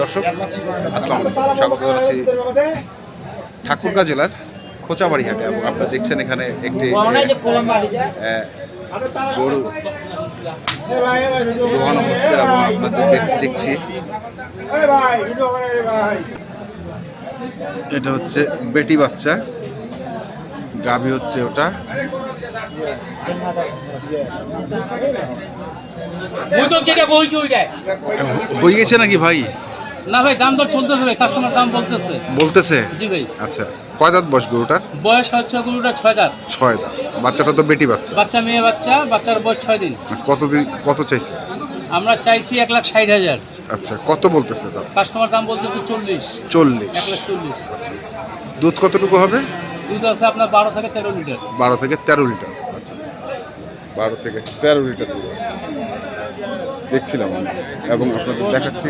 দর্শক আসসালামু আলাইকুম। স্বাগত জানাচ্ছি ঠাকুরগাঁ জেলার খোঁচাবাড়ি হাটে এবং আপনারা দেখছেন এখানে একটি গরু দোকানো হচ্ছে এবং আপনাদের দেখছি। এটা হচ্ছে বেটি বাচ্চা। গাভী হচ্ছে ওটা। বৈঠক যেটা বলছি ওইটাই। হয়ে গেছে নাকি ভাই? না ভাই দাম দর চলতেছে ভাই কাস্টমার দাম বলতেছে। বলতেছে? জি ভাই। আচ্ছা কয় দাঁত বয়স গরুটার বয়স হচ্ছে গরুটা ছয় দাঁত। ছয় দাঁত। বাচ্চাটা তো বেটি বাচ্চা। বাচ্চা মেয়ে বাচ্চা বাচ্চার বয়স ছয় দিন। কতদিন কত চাইছে? আমরা চাইছি এক লাখ ষাট হাজার। আচ্ছা কত বলতেছে দাম? কাস্টমার দাম বলতেছে চল্লিশ। চল্লিশ। এক লাখ চল্লিশ। আচ্ছা দুধ কতটুকু হবে? দুধ আছে আপনার বারো থেকে তেরো লিটার। বারো থেকে তেরো লিটার। আচ্ছা আচ্ছা। বারো থেকে তেরো লিটার দুধ আছে। দেখছিলাম আমি। এবং আপনাদের দেখাচ্ছি।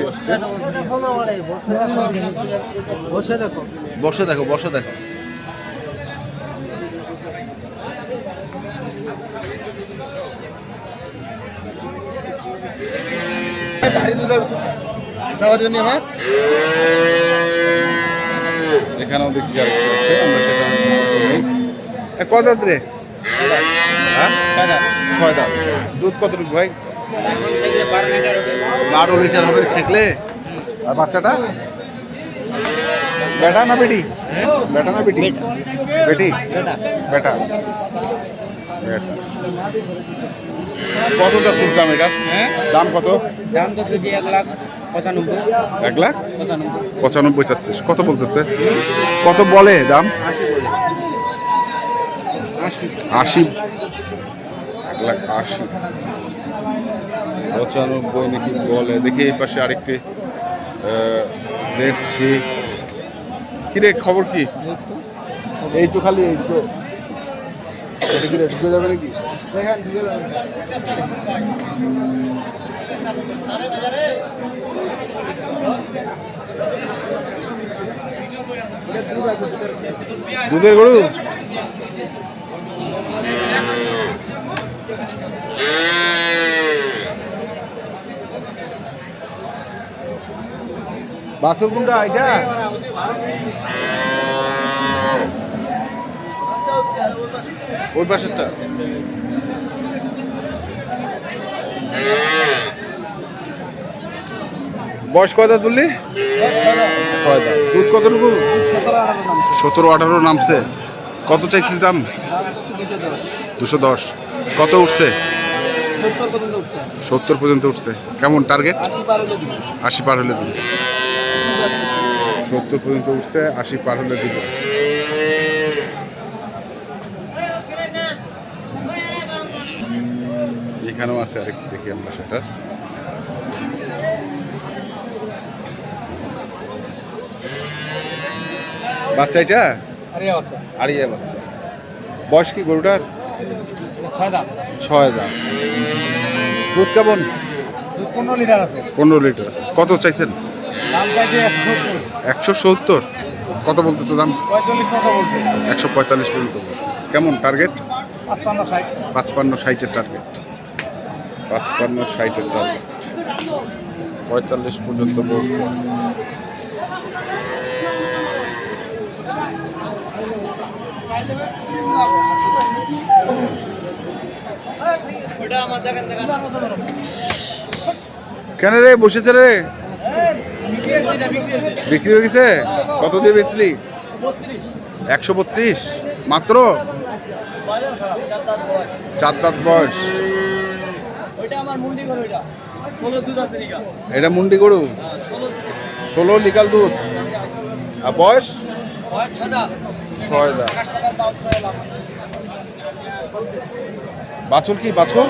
বসে দেখো বসে দেখো। বসে দেখো যাওয়ার জন্য আমার এখানেও দেখছি আছে আমরা সেটা এ, কত দাঁত রে? হ্যাঁ? ছয় দাঁত। দুধ কতটুকু ভাই? বারো লিটার হবে ছেকলে? আর বাচ্চাটা? বেটা না বেটি? বেটা না বেটি? বেটি? বেটা। বেটা। কত যাচ্ছিস দাম এটা? দাম কত? দাম তো যদি এক লাখ পঁচানব্বই। এক লাখ? পঁচানব্বই। চাচ্ছিস। কত বলতেছে? কত বলে দাম? আশি আশি। এক লাখ আশি। পঁচানব্বই নাকি বলে। দেখি এই পাশে আরেকটি দেখছি। কিরে খবর কি? এই তো খালি এই তো। এটা কি রে, ঢুকে যাবে নাকি? দেখেন ঢুকে দুধের দুধের গরু? বাছুর কোনটা এটা? ওই পাশেরটা। বয়স কয়টা তুললি? ছয় দুধ কতটুকু? সতেরো আঠারো নাম আঠারো নামছে। কত চাইছিস দাম? দুশো দশ। কত উঠছে? সত্তর পর্যন্ত উঠছে। কেমন টার্গেট? আশি পার হলে দিবে। সত্তর পর্যন্ত উঠছে আশি পার হলে দিব। এখানেও আছে আরেকটু দেখি আমরা সেটার। বাচ্চা এটা? আড়িয়া বাচ্চা। বয়স কি গরুটার? ছয় দাম। ছয় দাম। দুধ কেমন? পনেরো লিটার আছে। পনেরো লিটার আছে। কত চাইছেন? দাম চাইছে একশো সত্তর। কত বলতেছে দাম? পঁয়তাল্লিশ টাকা বলছে। একশো পঁয়তাল্লিশ পর্যন্ত বলছে। কেমন টার্গেট পাঁচপান্ন ষাট। পাঁচপান্ন ষাটের টার্গেট পাঁচপান্ন ষাটের টার্গেট পঁয়তাল্লিশ পর্যন্ত বলছে। কেন রে, বসেছে রে? বিক্রি হয়ে গেছে? কত দিয়ে বেচলি? একশো বত্রিশ। মাত্র? চার দাঁত বয়স। এটা মুন্ডি গরু? ষোলো লিকাল দুধ। আর বয়স? ছয় দাঁত। বাছুর কি, বাছুর?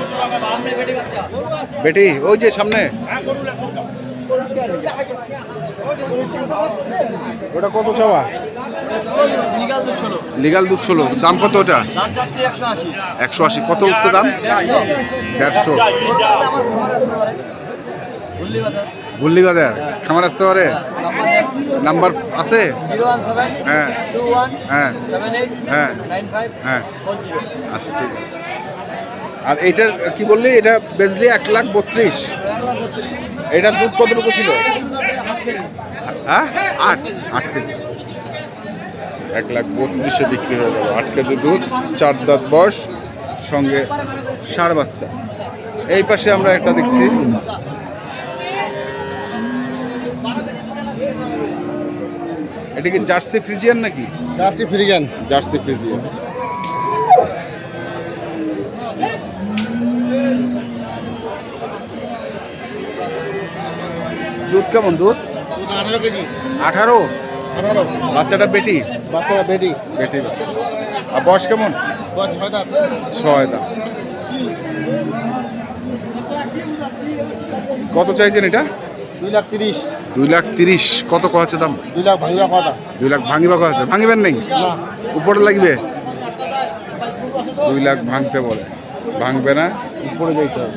বেটে, ওই যে সামনে। ওটা কত চাওয়া? লিগাল দুধ ষোলো। দাম কত ওটা? একশো আশি। কত উঠছে দাম? দেড়শো। গুল্লি বাজার খামার আসতে পারে? নাম্বার আছে? হ্যাঁ হ্যাঁ। হ্যাঁ। হ্যাঁ। আচ্ছা ঠিক আছে। আর এইটার কি বললি? এটা বেজলি এক লাখ বত্রিশ। এটার দুধ কতটুকু ছিল? হ্যাঁ? আট। আট কেজি। এক লাখ বত্রিশে বিক্রি হয়ে গেল। আট কেজি দুধ চার দাঁত বয়স সঙ্গে ষাঁড় বাচ্চা। এই পাশে আমরা একটা দেখছি। এটা কি জার্সি ফ্রিজিয়ান নাকি? Jersey Friesian. Jersey Friesian. দুধ কেমন দুধ? আঠারো কেজি। আঠারো? বাচ্চাটা বেটি? বাচ্চারা বেডি বেটি বাচ্চা। আর বয়স কেমন? ছয় দাঁত। ছয় দাম কত চাইছেন এটা? দুই লাখ তিরিশ। দুই লাখ তিরিশ। কত আছে দাম? দুই লাখ ভাঙিয়া কথা। দুই লাখ ভাঙিবা আছে। ভাঙিবেন নেই? উপরে লাগবে? দুই লাখ ভাঙতে বলে। ভাঙবে না? উপরে যাইতে হবে।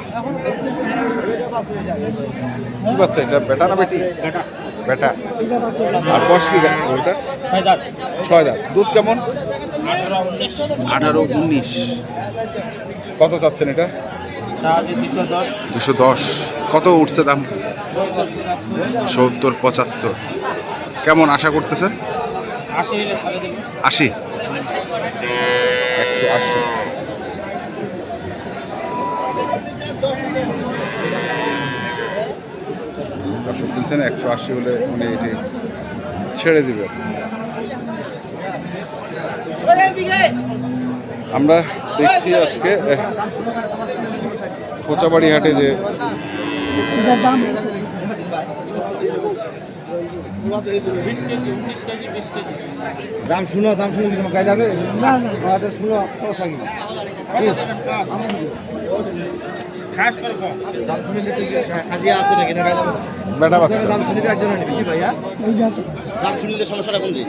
কি বাচ্চা এটা? বেটা না বেটি? বেটা। আর বয়স কি ওইটার ছয় দাঁত। দুধ কেমন? আঠারো উনিশ। কত চাচ্ছেন এটা? দুশো দশ। কত উঠছে দাম? সত্তর পঁচাত্তর। কেমন আশা করতেছেন? আশি আশি? একশো আশি। দর্শক শুনছেন একশো আশি হলে উনি এটি ছেড়ে দিবে আমরা দেখছি আজকে এহ, কোচাবাড়ি হাটে যে দাম শুনো দাম শুনে কিছু গায়ে যাবে? না না শুনো করে কম। দাম শুনে আছে নাকি না গায়ে যাবে বেটা বাচ্চা দাম শুনলে একজন নিবি কি ভাইয়া? দাম শুনলে সমস্যাটা কোন দিন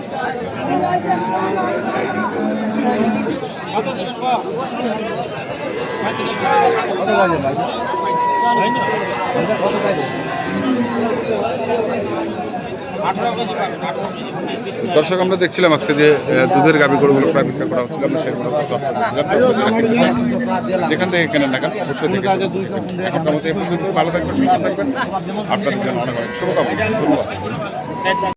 কত বাজে ভাই কত বাজে দর্শক, আমরা দেখছিলাম আজকে যে দুধের গাবি গরুগুলো প্রায় বিক্রি করা হচ্ছিল, আমরা সেগুলো যেখান থেকে কেনেন না কেন অবশ্যই। এখনকার মতো এ পর্যন্ত ভালো থাকবেন, সুস্থ থাকবেন। আপনাদের জন্য অনেক অনেক শুভকামনা। ধন্যবাদ।